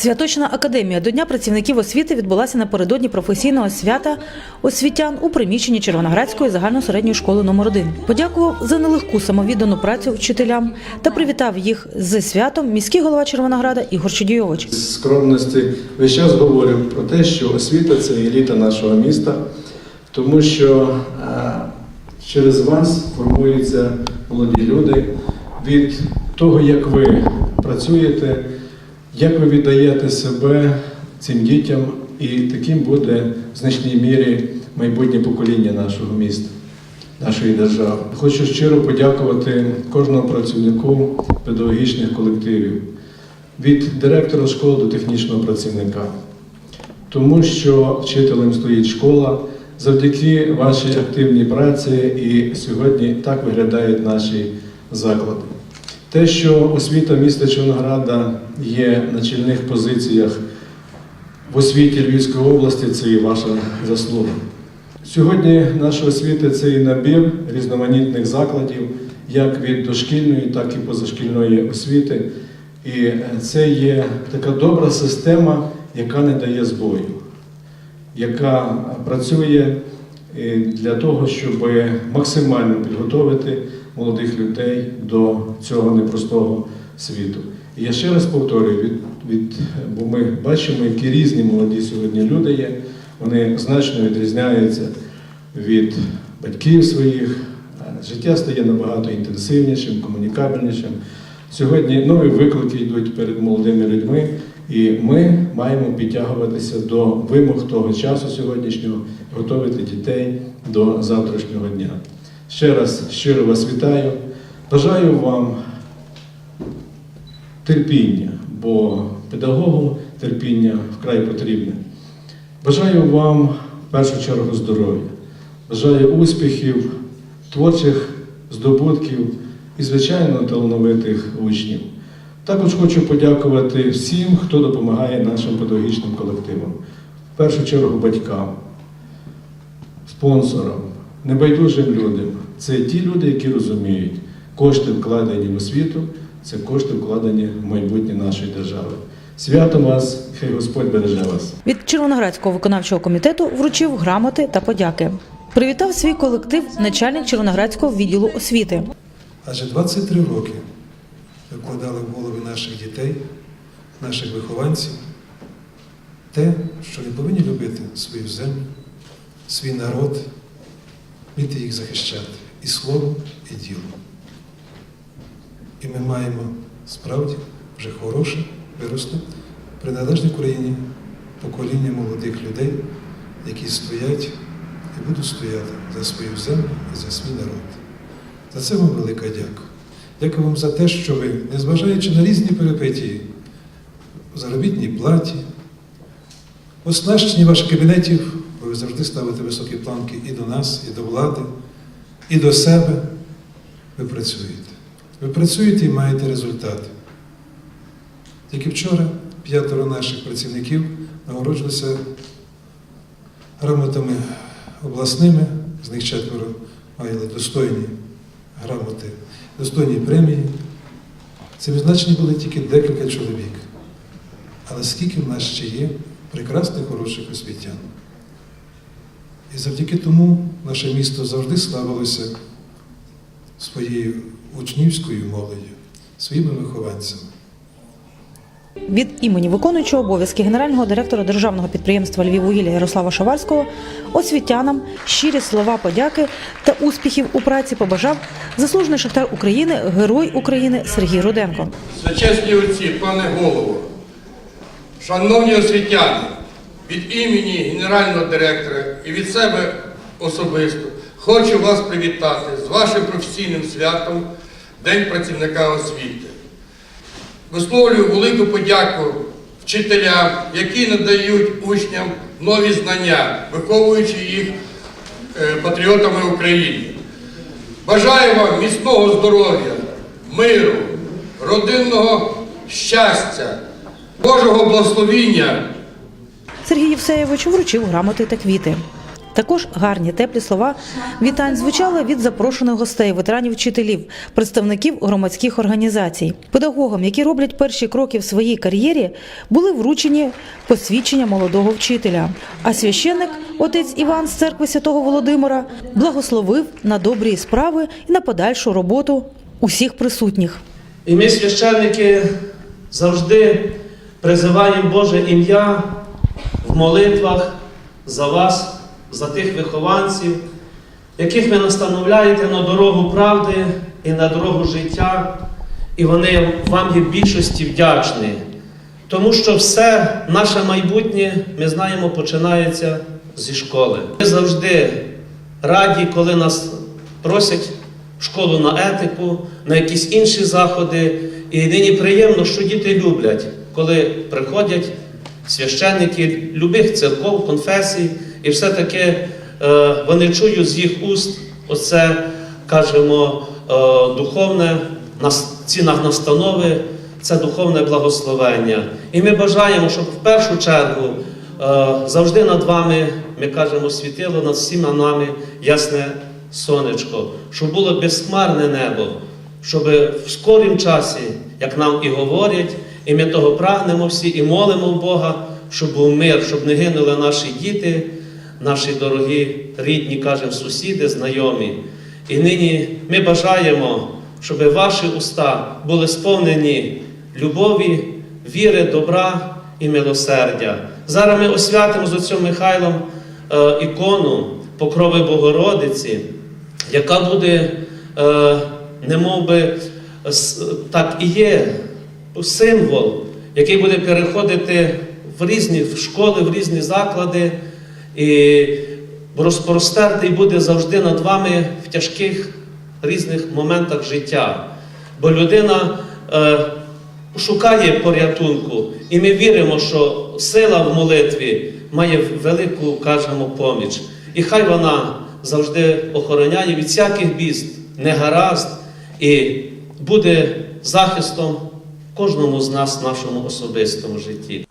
Святочна академія. До Дня працівників освіти відбулася напередодні професійного свята освітян у приміщенні Червоноградської загальносередньої школи номер 1 Подякував за нелегку самовіддану працю вчителям та привітав їх з святом міський голова Червонограда Ігор Чудійович. З скромності весь час говорю про те, що освіта це еліта нашого міста, тому що е, через вас формуються молоді люди. Від того, як ви працюєте, як ви віддаєте себе цим дітям, і таким буде в значній мірі майбутнє покоління нашого міста. Нашої держави. Хочу щиро подякувати кожному працівнику педагогічних колективів, від директора школи до технічного працівника. Тому що вчителем стоїть школа, завдяки вашій активній праці і сьогодні так виглядають наші заклади. Те, що освіта міста Чорнограда є на чільних позиціях в освіті Львівської області, це і ваша заслуга. Сьогодні наша освіта це і набір різноманітних закладів, як від дошкільної, так і позашкільної освіти. І це є така добра система, яка не дає збою, яка працює е, для того, щоб максимально підготовити молодих людей до цього непростого світу. І я ще раз повторюю, від, від, бо ми бачимо, які різні молоді сьогодні люди є. Вони значно відрізняються від батьків своїх. Життя стає набагато інтенсивнішим, комунікабельнішим. Сьогодні нові виклики йдуть перед молодими людьми, і ми маємо підтягуватися до вимог того часу сьогоднішнього, готувати дітей до завтрашнього дня. Ще раз щиро вас вітаю. Бажаю вам терпіння, бо педагогу терпіння вкрай потрібне. Бажаю вам в першу чергу здоров'я, бажаю успіхів, творчих здобутків і, звичайно, талановитих учнів. Також хочу подякувати всім, хто допомагає нашим педагогічним колективам. В першу чергу батькам, спонсорам, небайдужим людям. Це ті люди, які розуміють, кошти вкладені в освіту, це кошти вкладені в майбутнє нашої держави. Святом вас, хай Господь береже вас. Від Червоноградського виконавчого комітету вручив грамоти та подяки. Привітав свій колектив начальник Червоноградського відділу освіти. Адже 23 роки ви вкладали в голови наших дітей, наших вихованців, те, що вони повинні любити свою землю, свій народ, вміти їх захищати і словом, і ділом. І ми маємо справді вже хороше, виросле, приналежне Україні покоління молодих людей, які стоять і будуть стояти за свою землю і за свій народ. За це вам велика дяка. Дякую вам за те, що ви, незважаючи на різні перипетії, в заробітній платі, оснащенні ваших кабінетів, бо ви завжди ставите високі планки і до нас, і до влади, і до себе. Ви працюєте. Ви працюєте і маєте результати. Тільки вчора п'ятеро наших працівників нагороджувалися грамотами обласними, з них четверо мали достойні грамоти, достойні премії. Це відзначені були тільки декілька чоловік. Але скільки в нас ще є прекрасних, хороших освітян. І завдяки тому наше місто завжди славилося своєю учнівською молоддю, своїми вихованцями. Від імені виконуючого обов'язки генерального директора державного підприємства Львіввугілля Ярослава Шаварського освітянам щирі слова подяки та успіхів у праці побажав заслужений шахтар України, герой України Сергій Руденко. Свячесні отці, пане голово, шановні освітяни, від імені генерального директора і від себе особисто хочу вас привітати з вашим професійним святом День працівника освіти. Висловлюю велику подяку вчителям, які надають учням нові знання, виховуючи їх е, патріотами України. Бажаю вам міцного здоров'я, миру, родинного щастя, Божого благословіння Сергій Євсеєвич вручив грамоти та квіти. Також гарні теплі слова вітань звучали від запрошених гостей, ветеранів вчителів, представників громадських організацій. Педагогам, які роблять перші кроки в своїй кар'єрі, були вручені посвідчення молодого вчителя. А священник, отець Іван з церкви святого Володимира, благословив на добрі справи і на подальшу роботу усіх присутніх. І ми, священники, завжди призиваємо Боже ім'я молитвах за вас, за тих вихованців, яких ви настановляєте на дорогу правди і на дорогу життя, і вони вам є більшості вдячні. Тому що все наше майбутнє, ми знаємо, починається зі школи. Ми завжди раді, коли нас просять в школу на етику, на якісь інші заходи. І нині приємно, що діти люблять, коли приходять священники любих церков, конфесій, і все-таки е, вони чують з їх уст оце, кажемо, е, духовне нас- ці настанови, це духовне благословення. І ми бажаємо, щоб в першу чергу е, завжди над вами, ми кажемо, світило над всіма нами ясне сонечко, щоб було безхмарне небо, щоб в скорім часі, як нам і говорять, і ми того прагнемо всі, і молимо Бога, щоб був мир, щоб не гинули наші діти, наші дорогі рідні, кажемо, сусіди, знайомі. І нині ми бажаємо, щоб ваші уста були сповнені любові, віри, добра і милосердя. Зараз ми освятимо з отцем Михайлом е, ікону Покрови Богородиці, яка буде, е, немов би, так і є символ, який буде переходити в різні школи, в різні заклади, і розпростертий буде завжди над вами в тяжких різних моментах життя. Бо людина е, шукає порятунку, і ми віримо, що сила в молитві має велику, кажемо, поміч. І хай вона завжди охороняє від всяких біст, негаразд і буде захистом кожному з нас в нашому особистому житті.